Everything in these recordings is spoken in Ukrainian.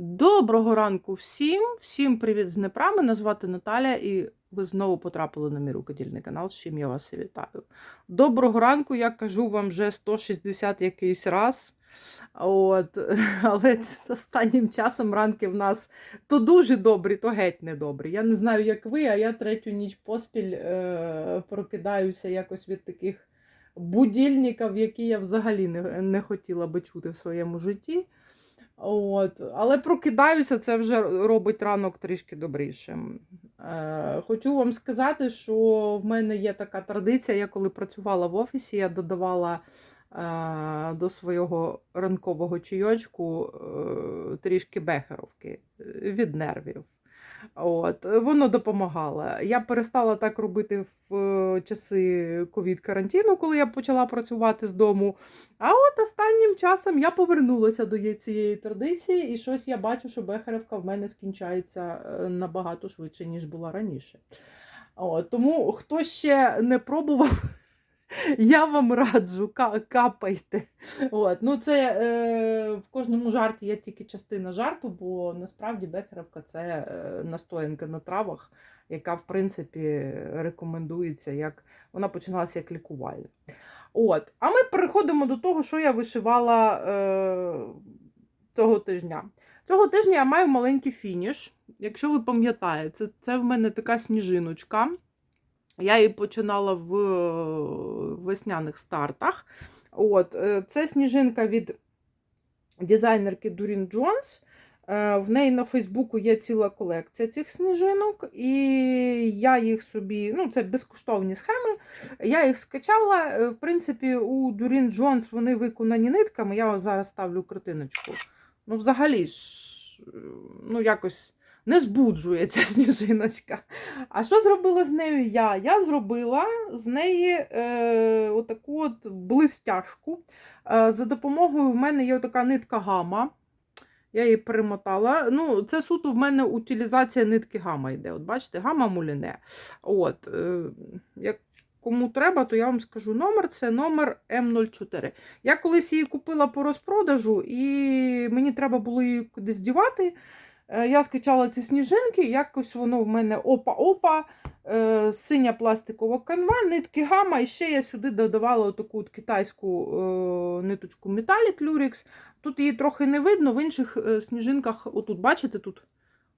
Доброго ранку всім! Всім привіт з Днепра. Мене звати Наталя, і ви знову потрапили на мій рукодільний канал, з чим я вас і вітаю. Доброго ранку, я кажу вам вже 160 якийсь раз. От, але останнім часом ранки в нас то дуже добрі, то геть недобрі. Я не знаю, як ви, а я третю ніч поспіль е, прокидаюся якось від таких будильників, які я взагалі не, не хотіла би чути в своєму житті. От. Але прокидаюся, це вже робить ранок трішки добрішим. Е, хочу вам сказати, що в мене є така традиція. Я коли працювала в офісі, я додавала е, до свого ранкового чайочку е, трішки бехеровки е, від нервів. От, воно допомагало. Я перестала так робити в е, часи ковід-карантину, коли я почала працювати з дому. А от останнім часом я повернулася до цієї традиції, і щось я бачу, що Бехеревка в мене скінчається е, набагато швидше, ніж була раніше. От, тому хто ще не пробував, я вам раджу, капайте. От, ну це е, в кожному жарті є тільки частина жарту, бо насправді Бехеревка це е, настоянка на травах, яка в принципі рекомендується як вона починалася як лікувальна. От. А ми переходимо до того, що я вишивала е, цього тижня. Цього тижня я маю маленький фініш. Якщо ви пам'ятаєте, це в мене така сніжиночка. Я її починала в е, весняних стартах. От, е, це сніжинка від дизайнерки Дурін Джонс. Е, В неї на Фейсбуку є ціла колекція цих сніжинок, і я їх собі, ну, це безкоштовні схеми. Я їх скачала. В принципі, у Дурін Джонс вони виконані нитками. Я зараз ставлю картиночку. Ну, взагалі ж, ну, якось не збуджує ця сніжиночка. А що зробила з нею я? Я зробила з неї е, отаку от блистяшку. Е, за допомогою в мене є така нитка гама. Я її перемотала. Ну, це суто в мене утилізація нитки гама йде. От бачите, гама муліне. От, е, як кому треба, то я вам скажу номер. Це номер М04. Я колись її купила по розпродажу, і мені треба було її кудись дівати. Е, Я скачала ці сніжинки, якось воно в мене опа-опа, е, синя пластикова канва, нитки гама, і ще я сюди додавала таку китайську е, ниточку Metallic Lurex. Тут її трохи не видно, в інших сніжинках, отут, бачите, тут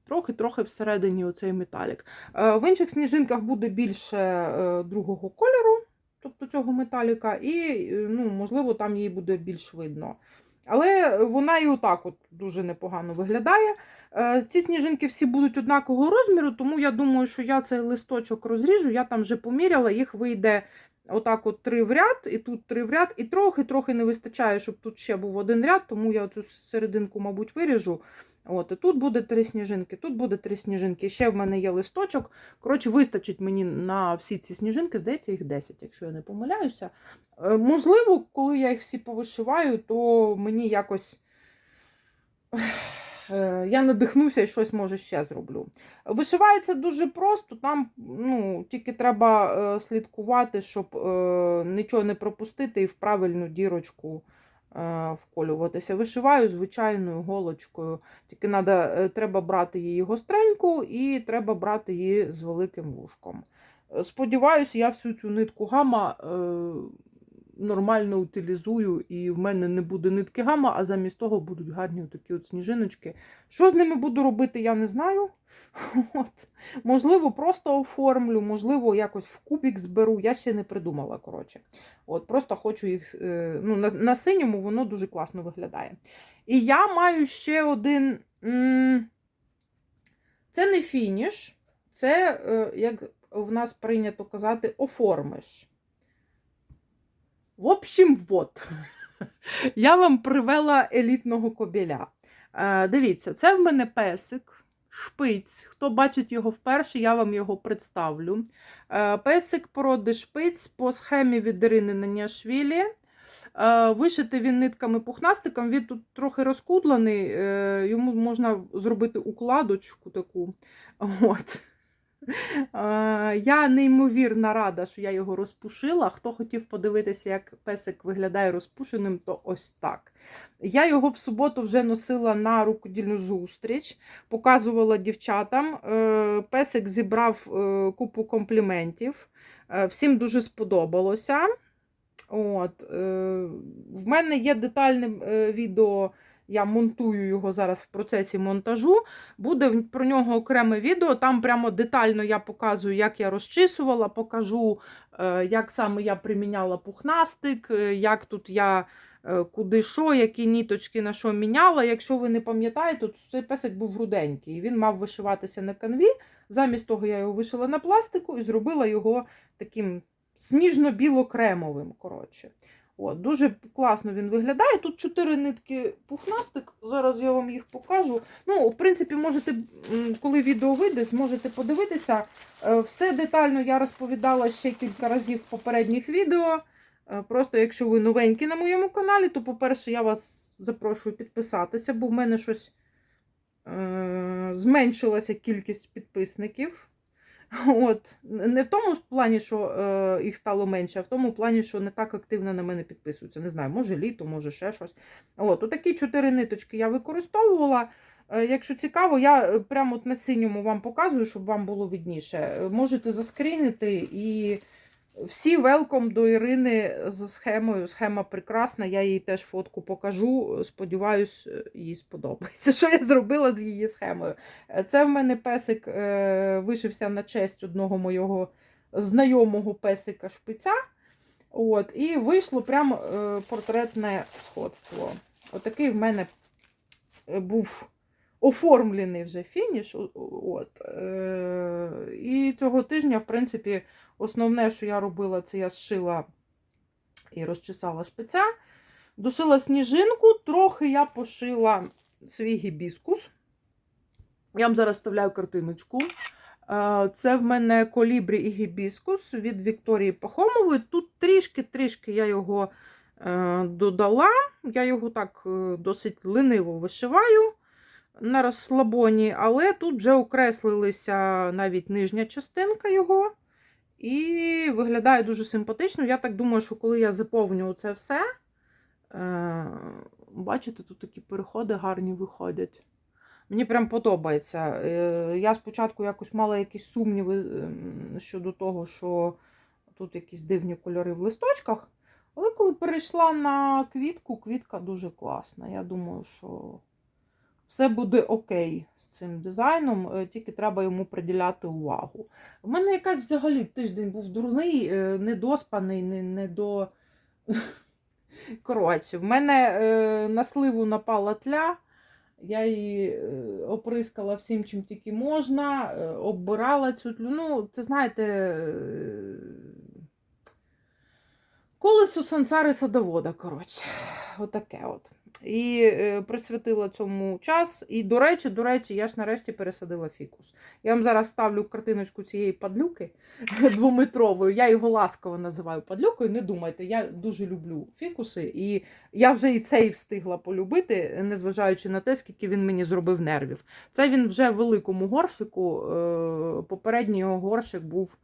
трохи-трохи всередині оцей металік. В інших сніжинках буде більше другого кольору, тобто цього металіка, і, ну, можливо, там її буде більш видно. Але вона і отак от дуже непогано виглядає. Е, Ці сніжинки всі будуть однакового розміру, тому я думаю, що я цей листочок розріжу, я там вже поміряла, їх вийде отак от три в ряд, і тут три в ряд, і трохи-трохи не вистачає, щоб тут ще був один ряд, тому я цю серединку, мабуть, виріжу. От, і тут буде три сніжинки, тут буде три сніжинки. Ще в мене є листочок. Коротше, вистачить мені на всі ці сніжинки, здається, їх 10, якщо я не помиляюся. Е, Можливо, коли я їх всі повишиваю, то мені якось. е, Я надихнуся і щось може ще зроблю. Вишивається дуже просто, там ну, тільки треба е, слідкувати, щоб нічого не пропустити і в правильну дірочку вколюватися. Вишиваю звичайною голочкою. Тільки надо, е, треба брати її гостреньку і треба брати її з великим вушком. Е, Сподіваюся, я всю цю нитку гама е, нормально утилізую, і в мене не буде нитки гама, а замість того будуть гарні такі от сніжиночки. Що з ними буду робити, я не знаю. От. Можливо, просто оформлю, можливо, якось в кубік зберу. Я ще не придумала. коротше. От, Просто хочу їх. е, Ну, на, на синьому воно дуже класно виглядає. І я маю ще один. Це не фініш, це, е, як в нас прийнято казати, оформиш. В общем, вот. Я вам привела елітного кобіля. Е, Дивіться, це в мене песик, шпиць. Хто бачить його вперше, я вам його представлю. Е, Песик породи шпиць по схемі від Ірини Наніашвілі. Е, Вишити він нитками пухнастиком, він тут трохи розкудлений, йому можна зробити укладочку таку. От. Е, Я неймовірно рада, що я його розпушила. Хто хотів подивитися, як песик виглядає розпушеним, то ось так. Я його в суботу вже носила на рукодільну зустріч, показувала дівчатам. Е, Песик зібрав е, купу компліментів. Всім дуже сподобалося. От, В мене є детальне відео. Я монтую його зараз в процесі монтажу. Буде про нього окреме відео. Там прямо детально я показую, як я розчісувала, покажу, е, як саме я приміняла пухнастик, е, як тут я е, куди що, які ніточки на що міняла. Якщо ви не пам'ятаєте, то цей песик був руденький. Він мав вишиватися на канві. Замість того я його вишила на пластику і зробила його таким сніжно-біло-кремовим. коротше. От, дуже класно він виглядає. Тут чотири нитки пухнастик. Зараз я вам їх покажу. Ну, в принципі, можете, коли відео вийде, зможете подивитися. Е, Все детально я розповідала ще кілька разів в попередніх відео. Е, Просто якщо ви новенькі на моєму каналі, то, по-перше, я вас запрошую підписатися, бо в мене щось е- зменшилася кількість підписників. От. Не в тому плані, що е, їх стало менше, а в тому плані, що не так активно на мене підписуються. Не знаю, може літо, може ще щось. От, отакі чотири ниточки я використовувала. Е, якщо цікаво, я е, прямо от на синьому вам показую, щоб вам було видніше. Е, Можете заскрінити і всі велком до Ірини за схемою. Схема прекрасна, я їй теж фотку покажу. Сподіваюсь, е, їй сподобається, що я зробила з її схемою. Е, Це в мене песик е, вишився на честь одного моєго знайомого песика шпиця. От, і вийшло прямо портретне сходство. Отакий в мене був оформлений вже фініш. От. Е, і цього тижня, в принципі, основне, що я робила, це я зшила і розчесала шпиця. Дошила сніжинку, трохи я пошила свій гібіскус. Я вам зараз вставляю картиночку. Е, Це в мене колібрі і гібіскус від Вікторії Пахомової. Тут трішки-трішки я його е, додала. Я його так досить лениво вишиваю на розслабоні, але тут вже окреслилися навіть нижня частинка його. І виглядає дуже симпатично. Я так думаю, що коли я заповню це все, е, бачите, тут такі переходи гарні виходять. Мені прям подобається. Е, Я спочатку якось мала якісь сумніви ем, щодо того, що тут якісь дивні кольори в листочках. Але коли перейшла на квітку, квітка дуже класна. Я думаю, що все буде окей з цим дизайном, е, тільки треба йому приділяти увагу. У мене якась взагалі тиждень був дурний, е, недоспаний, не, не до. Коротше, в мене е, на сливу напала тля. Я її е, оприскала всім, чим тільки можна, оббирала цю тлю. Ну, це знаєте, е, колесо сансари садовода, коротше. Отаке от. І е, присвятила цьому час. І, до речі, до речі, я ж нарешті пересадила фікус. Я вам зараз ставлю картиночку цієї падлюки двометрової. Я його ласково називаю падлюкою. Не думайте, я дуже люблю фікуси, і я вже і цей встигла полюбити, незважаючи на те, скільки він мені зробив нервів. Це він вже в великому горшику. е, Попередній його горшик був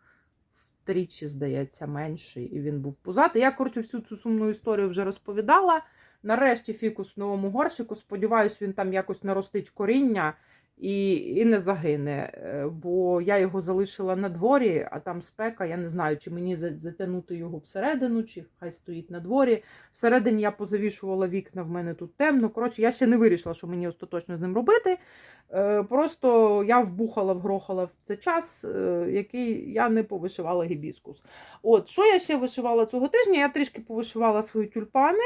втричі, здається, менший, і він був пузатий. Я, коротше, всю цю сумну історію вже розповідала. Нарешті фікус в новому горшику. Сподіваюсь, він там якось наростить коріння і, і не загине. Е, Бо я його залишила на дворі, а там спека. Я не знаю, чи мені затягнути його всередину, чи хай стоїть на дворі. Всередині я позавішувала вікна, в мене тут темно. Коротше, я ще не вирішила, що мені остаточно з ним робити. Е, Просто я вбухала, вгрохала в цей час, е, який я не повишивала гібіскус. От, що я ще вишивала цього тижня? Я трішки повишивала свої тюльпани.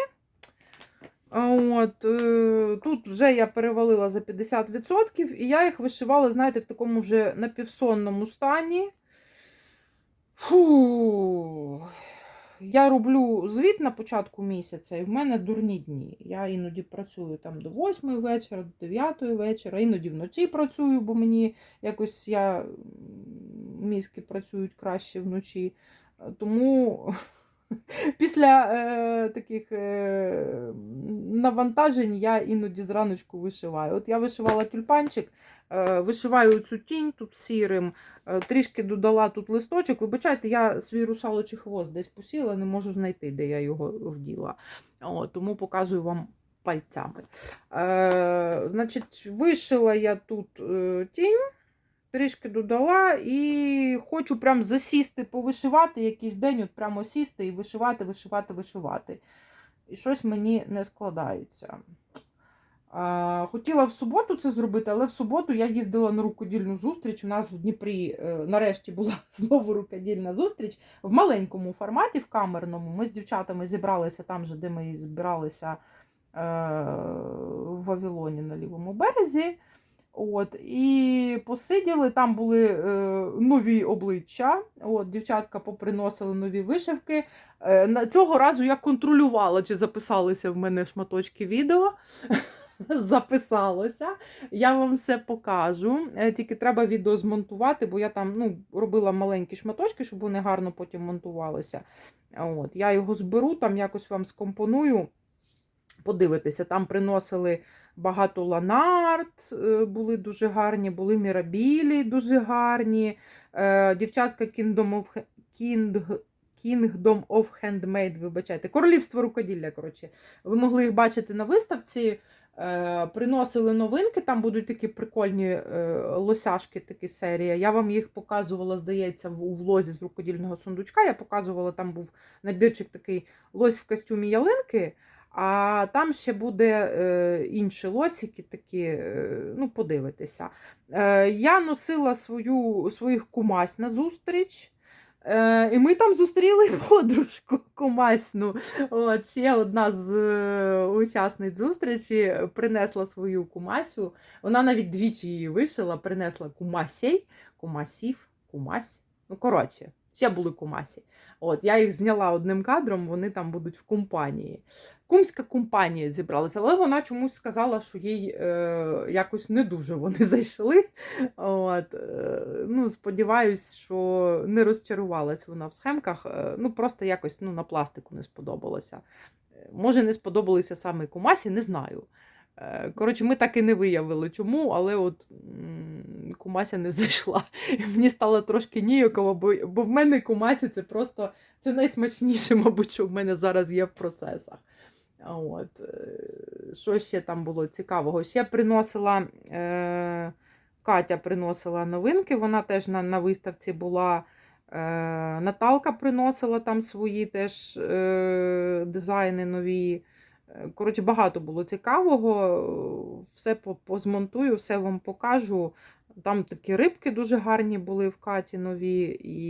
От, е, тут вже я перевалила за 50%, і я їх вишивала, знаєте, в такому вже напівсонному стані. Фу. Я роблю звіт на початку місяця, і в мене дурні дні. Я іноді працюю там до 8 вечора, до 9 вечора, іноді вночі працюю, бо мені якось я мізки працюють краще вночі. Тому Після е, таких е, навантажень я іноді зраночку вишиваю. От я вишивала тюльпанчик, е, вишиваю цю тінь тут сірим, е, трішки додала тут листочок. Вибачайте, я свій русалочий хвост десь посіла, не можу знайти, де я його вділа. О, тому показую вам пальцями. Е, значить, вишила я тут е, тінь. Трішки додала і хочу прям засісти, повишивати якийсь день, от прямо сісти і вишивати, вишивати, вишивати. І щось мені не складається. Хотіла в суботу це зробити, але в суботу я їздила на рукодільну зустріч. У нас в Дніпрі е, нарешті була знову рукодільна зустріч в маленькому форматі, в камерному. Ми з дівчатами зібралися там же, де ми збиралися е, в Вавилоні на лівому березі. От, і посиділи, там були е, нові обличчя. От, дівчатка поприносили нові вишивки. Е, цього разу я контролювала, чи записалися в мене шматочки відео. Записалося. Я вам все покажу. Е, Тільки треба відео змонтувати, бо я там ну, робила маленькі шматочки, щоб вони гарно потім монтувалися. От, я його зберу, там якось вам скомпоную. Подивитися, там приносили багато ланарт, е, були дуже гарні, були мірабілі дуже гарні. Е, Дівчатка Kingdom of, King, Kingdom of Handmade, вибачайте, королівство рукоділля. коротше. Ви могли їх бачити на виставці. Е, Приносили новинки, там будуть такі прикольні лосяшки, такі серія. Я вам їх показувала, здається, у влозі з рукодільного сундучка. Я показувала, там був набірчик такий лось в костюмі ялинки. А там ще буде е, інші лосики, такі, е, ну, подивитися. Е, я носила свою, своїх кумась на зустріч. Е, і ми там зустріли подружку кумасну. От, ще одна з е, учасниць зустрічі принесла свою кумасю. Вона навіть двічі її вишила, принесла кумасей, кумасів, кумась. Ну, коротше, ще були кумасі. От, я їх зняла одним кадром, вони там будуть в компанії. Кумська компанія зібралася, але вона чомусь сказала, що їй е, якось не дуже вони зайшли. От, е, ну, сподіваюсь, що не розчарувалась вона в схемках. Е, ну, просто якось ну, на пластику не сподобалося. Е, Може, не сподобалися саме кумасі, не знаю. Е, Коротше, ми так і не виявили, чому, але от кумася не зайшла. Мені стало трошки ніяково, бо, бо в мене кумасі це просто це найсмачніше, мабуть, що в мене зараз є в процесах. От. е, Що ще там було цікавого? Ще приносила е, Катя приносила новинки, вона теж на, на виставці була. Е, Наталка приносила там свої теж е, дизайни нові. Коротше, багато було цікавого. Все позмонтую, все вам покажу. Там такі рибки дуже гарні були в Каті нові. І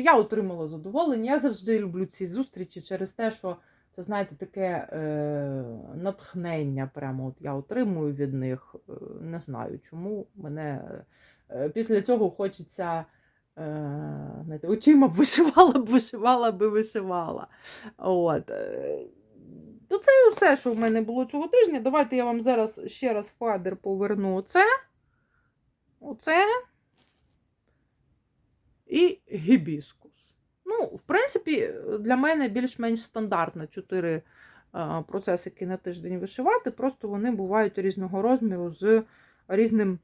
я отримала задоволення. Я завжди люблю ці зустрічі через те, що це, знаєте, таке е, натхнення. Прямо от я отримую від них. Е, Не знаю чому. Мене е, після цього хочеться. Знаєте, очима б вишивала б, вишивала би вишивала. От. е, Ну, це і все, що в мене було цього тижня. Давайте я вам зараз ще раз в кадр поверну оце. Оце. І гібіскус. Ну, в принципі, для мене більш-менш стандартно чотири е, процесики на тиждень вишивати, просто вони бувають різного розміру з різним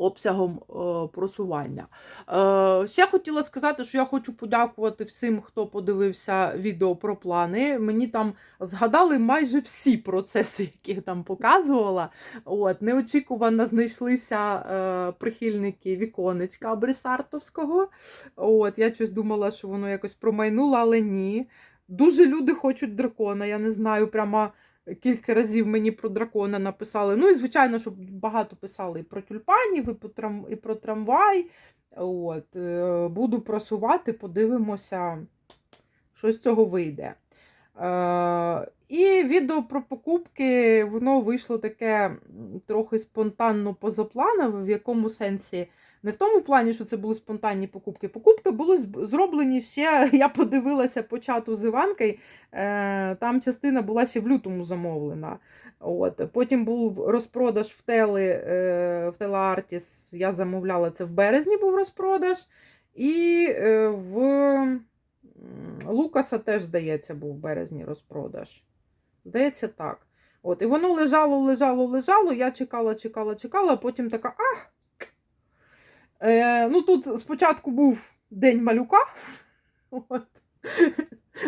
обсягом е, просування. Е, ще хотіла сказати, що я хочу подякувати всім, хто подивився відео про плани. Мені там згадали майже всі процеси, які я там показувала. От, неочікувано знайшлися е, прихильники віконечка Брисартовського. От, я щось думала, що воно якось промайнуло, але ні. Дуже люди хочуть дракона. Я не знаю, прямо кілька разів мені про дракона написали. Ну і звичайно, щоб багато писали і про тюльпанів, і про, трам, і про трамвай. От, е, буду просувати, подивимося, що з цього вийде. Е, і відео про покупки, воно вийшло таке трохи спонтанно позапланове, в якому сенсі. Не в тому плані, що це були спонтанні покупки. Покупки були зроблені ще. Я подивилася по чату з Іванкою. Е, там частина була ще в лютому замовлена. От. Потім був розпродаж в Теле, е, в Телеартіс. Я замовляла це в березні, був розпродаж. І е, в Лукаса теж, здається, був в березні розпродаж. Здається, так. От, і воно лежало, лежало, лежало. Я чекала, чекала, чекала, а потім така. А! Е, ну, тут спочатку був День малюка. От.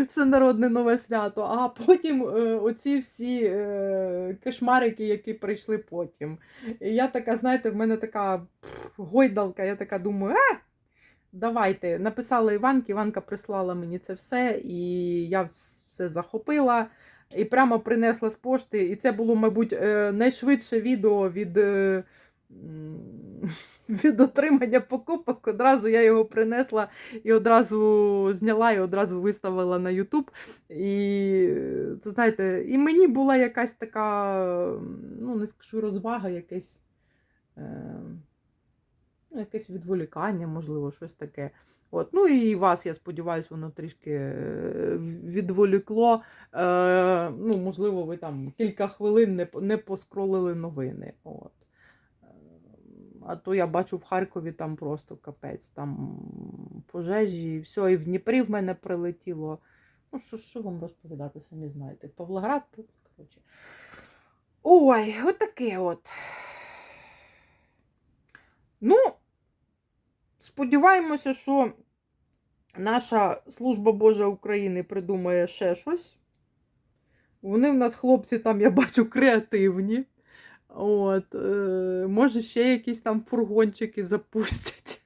Всенародне нове свято, а потім е, оці всі е, кошмарики, які прийшли потім. І я така, знаєте, в мене така пф, гойдалка, я така думаю, а, давайте. Написала Іванки, Іванка прислала мені це все, і я все захопила. І прямо принесла з пошти. І це було, мабуть, е, найшвидше відео від, е, від отримання покупок. Одразу я його принесла і одразу зняла, і одразу виставила на YouTube. І це знаєте, і мені була якась така, ну, не скажу, розвага, якесь, е, якесь відволікання, можливо, щось таке. От. Ну і вас, я сподіваюся, воно трішки е, відволікло. Е, ну, можливо, ви там кілька хвилин не, не поскролили новини. От. А то я бачу в Харкові там просто капець, там пожежі, і все, і в Дніпрі в мене прилетіло. Ну, що, що вам розповідати, самі знаєте. Павлоград, коротше. Ой, от таке от. Ну, сподіваємося, що наша служба Божа України придумає ще щось. Вони в нас, хлопці, там, я бачу, креативні. От, е, може, ще якісь там фургончики запустять.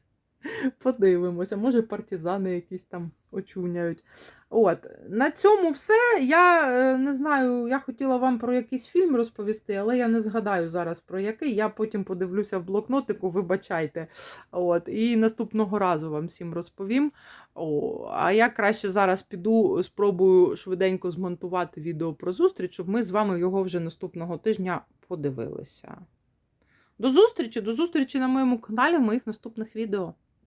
Подивимося, може партизани якісь там очуняють. От, на цьому все. Я е, не знаю, я хотіла вам про якийсь фільм розповісти, але я не згадаю зараз про який. Я потім подивлюся в блокнотику, вибачайте. От, і наступного разу вам всім розповім. О, а я краще зараз піду, спробую швиденько змонтувати відео про зустріч, щоб ми з вами його вже наступного тижня подивилися. До зустрічі, до зустрічі на моєму каналі в моїх наступних відео.